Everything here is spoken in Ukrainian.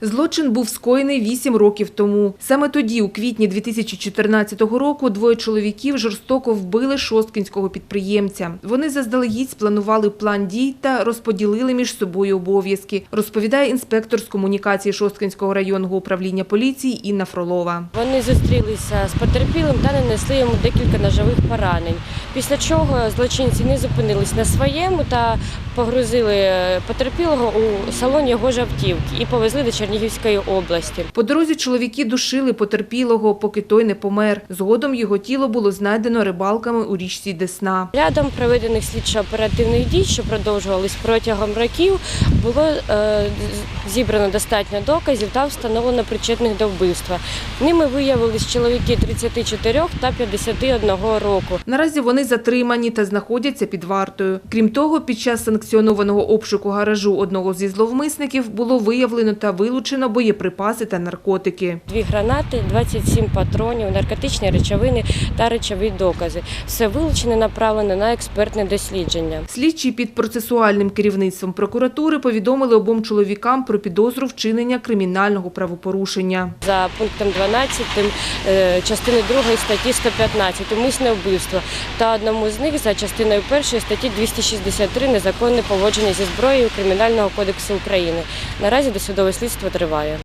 Злочин був скоєний вісім років тому. Саме тоді, у квітні 2014 року, двоє чоловіків жорстоко вбили шосткінського підприємця. Вони заздалегідь спланували план дій та розподілили між собою обов'язки, розповідає інспектор з комунікації Шосткінського районного управління поліції Інна Фролова. Вони зустрілися з потерпілим та нанесли йому декілька ножових поранень. Після чого злочинці не зупинились на своєму та погрузили е, потерпілого у салон його ж автівки і повезли до Чернігівської області. По дорозі чоловіки душили потерпілого, поки той не помер. Згодом його тіло було знайдено рибалками у річці Десна. Рядом проведених слідчо-оперативних дій, що продовжувались протягом років, було е, зібрано достатньо доказів та встановлено причетних до вбивства. Ними виявились чоловіки 34 та 51 року. Наразі вони затримані та знаходяться під вартою. Крім того, під час санкціонованого обшуку гаражу одного зі зловмисників було виявлено та вилучено боєприпаси та наркотики. Дві гранати, 27 патронів, наркотичні речовини та речові докази. Все вилучене направлено на експертне дослідження. Слідчі під процесуальним керівництвом прокуратури повідомили обом чоловікам про підозру вчинення кримінального правопорушення. За пунктом 12 е, частини 2 статті 115 умисне вбивство та одному з них за частиною 1 статті 263 незаконне поводження зі зброєю Кримінального кодексу України. Наразі досудове слідство триває.